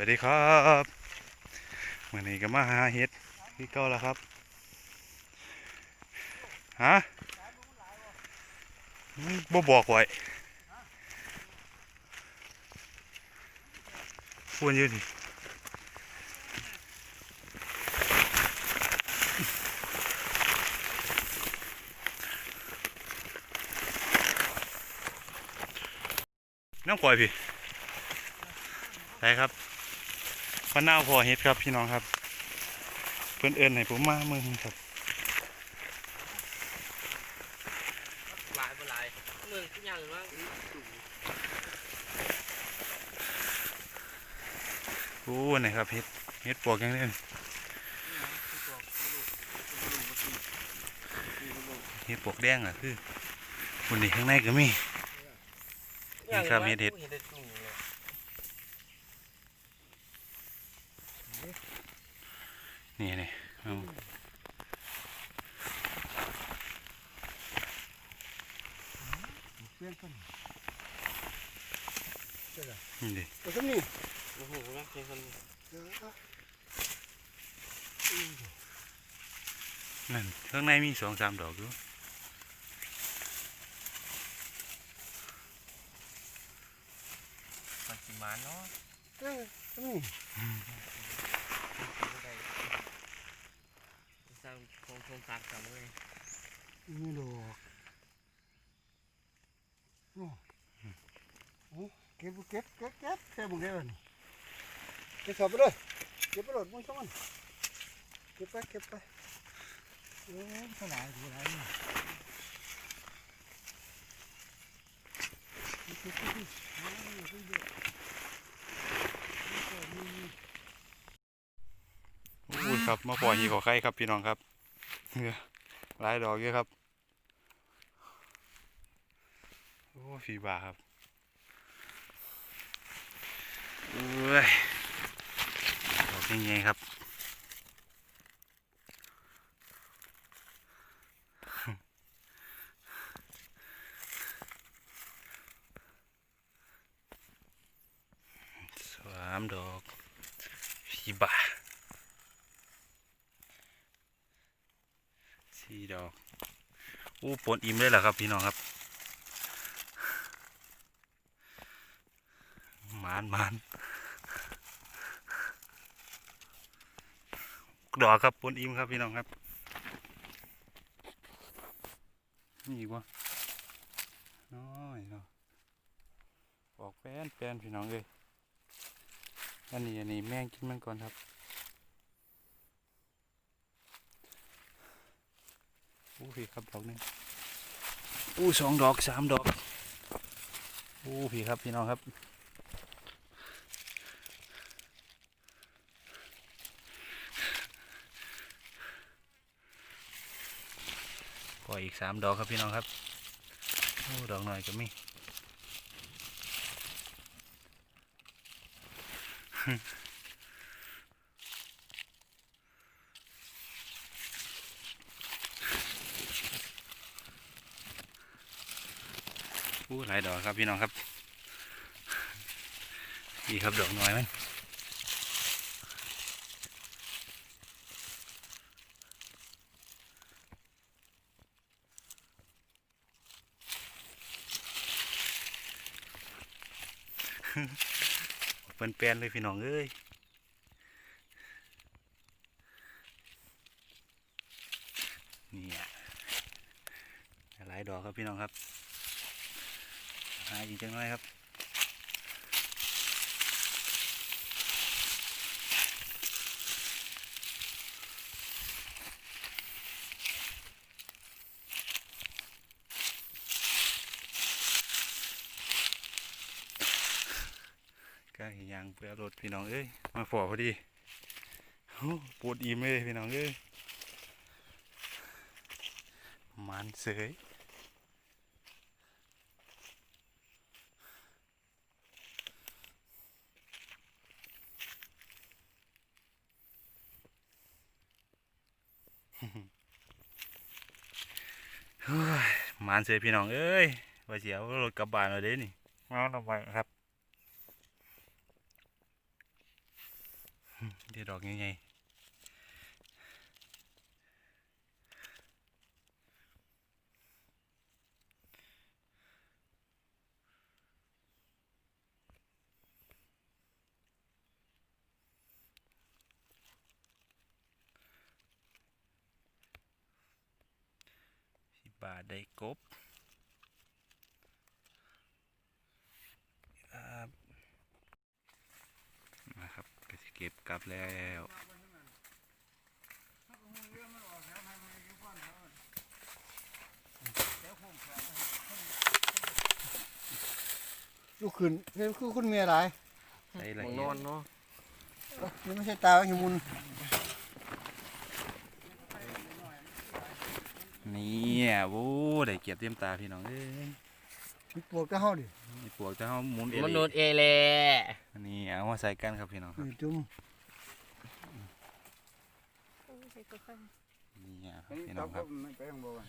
วัสดีครับวันนี้ก็มาหาเห็ดที่เก่าแล้วครับฮะบ่บอกไว้ควรอยืนน้ำกลอยพี่ไปครับะนาวพอเฮ็ดครับพี่น้องครับ เพื่อนเอิญให้ผมมาเมืองครับหลายหลายเมืองทุกอย่างว่าโอ้นี่ครับเฮ็ดเฮ็ดปวกยังเล่นเฮ็ดปวกแดงอะคือคนนี้ข้างในก็มีนี่ครับเฮ็ดเห็ด เห็ดตุ่มเลย นี่นี่เอา เปลี่ยนกัน นี่ดิแต่ก็นี่โอ้โหนะเป็นคนเดี๋ยวอะนั่นข้างในมีสองสามดอกอยู่มันสิมาเนาะเอ้ยก็นี่ได้สร้างโครงโครงการกันเลยมีดอกโอ้โอ้ เก็บเก็บเก็บเก็บแค่บุกเดียวนี่เก็บสอบไปเลยเก็บไปหลดมึงสองอันเก็บไปเก็บไปโอ้ยสลายดูไรนี่เก็บไปดิโอ้ยเยอะโอ้ยครับมาปล่อยหีขอไข่ครับพี่น้องครับเนี่ยหลายดอกเยอะครับ โอ้ฟีบาครับ เอ้ยดอกยังไงครับ สามดอกสี่บาทสี่ดอก อู้ปนอิ่มเลยเหรอครับ พี่น้องครับหมานมานดอกครับปนอิ่มครับพี่น้องครับ นี่อีกวะน้อยเนาะออกแป้นแป้นพี่น้องเลยอันนี้อันนี้แม่งกินมันก่อนครับอู้พี่ครับดอกหนึงอู้สองดอกสามดอกอู้พี่ครับพี่น้องครับ ก็อีกสามดอกครับพี่น้องครับโอ้ดอกหน่อยก็มีอู้หลายดอกครับพี่น้องครับดีครับดอกน้อยมัน เป็นแปลนเลยพี่น้องเอ้ยนี่ยหลายดอกครับพี่น้องครับหาอีกจังเลยครับ ยางเปลือรถพี่น้องเอ้ยมาฝ่อพอดีปวดอิ่มเลยพี่น้องเอ้ยมันเสยมานเสียพี่น้องเอ้ยว่าเสียวรถกลับบ้านเราเด้นี่มาทำไมครับ ที่ดอกใหญ่ๆสิบบาทได้กบครับนะครับก็สิ เก็บกลับแล้วลูกขึ้นนี่คือคุณเมียหลายใส่ละมึงเอีนยอดนเนาะนี่ไม่ใช่ตาหิมุนนี่โว้ได้เกียบเต็มตาพี่น้องเอ้ย มีปวกก็เฮาดินี่ปลวกจะเฮาหมุนเอมลีนุษย์เอเล่อันนี้เอามาใส่กันครับพี่น้องครับนี่จุ่มนี่ครับพี่น้องครับไม่แป้งบ่ว่า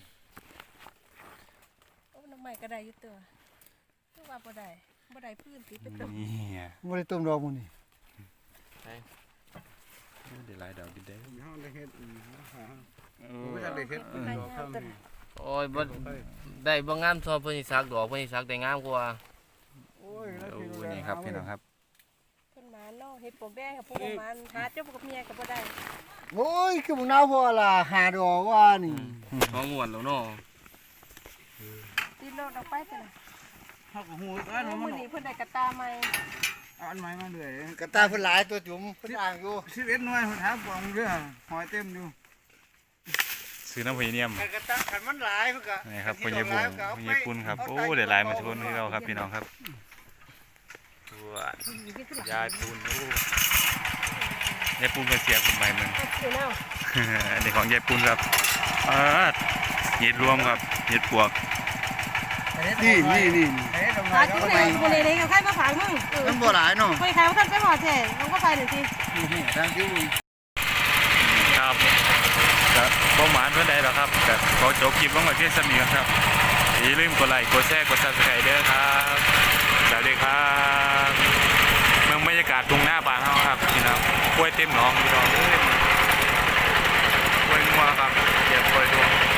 โอ้น้ำใหม่ก็ได้อยุตัวคือว่าบ่ได้บ่ได้พื้นติดเป็นตัวนี่บ่ได้ต้มดอกมื้อนี้ได้หลายดอกกินได้เฮาได้เฮ็ดอืมหาเอบ่ได้ได้เฮ็ดอให้งามตัว โอ้ยบ่ได้บ่งามซอเพิ่นสิซักดอกเพิ่นสิซักได้งามกว่าโอ้ยแล้วโอ้ที่นี่ครับพี่น้องครับเพิ่นมาเนาะเฮ็ดปมแบ่กับพวกมันหาเจ้ากับเมียก็บ่ได้โอ้ยคือบ่นาวพอล่ะหาดอกว่านี่ท้องม่วนแล้วเนาะติดโลดออกไปแต่ละเฮาก็ฮู้เอกันอว่ามัมื้อนนี้เพิ่นได้กระตาใหม่เอาอันใหม่มาเรื่อยกระตาเพิ่นหลายตัวจุ่มเพิ่นอ่างอยู่11หน่วยหาปองเด้อหอยเต็มอยู่ ซื้อน้ำพยเนียมกระตาคันมันหลายเพิ่นก็นี่ครับพญบุญพญปุนครับ โอ้ได้หลายมาชนที่เราครับพี่น้องครับตัวอยู่ที่หลังยายปูนโอ้ยายปูนก็เสียคุณใบมันเดี๋ยวเนาะอันนี้ของยายปูนครับอ่าเห็ดรวมครับเห็ดปวกนี่นี่นี่เฮ้ยดอกหาไม้จิ้งก็เหลไปนบ่ได้เลยกับใครมาฝากมึงเออมันบ่หลายเนาะไปขายว่าท่านไปหอดแท้ลงก็ไปหนึ่งทีนี่ทางที่อุ่นครับ กับ่หมานเพื่อใดหรอครับก็ขอจบคลิปลงไว้เพียงสำนี้ก่อนครับอย่าลืมกดไลค์กดแชร์กดซับสไครต์ด้วยครับสวัสดีครับเมืองบรรยากาศตรงหน้าบ้านเฮาครับพี่น้องกล้วยเต็มหนองพี่น้องกล้วยงัวครับเก็บกล้วยดวง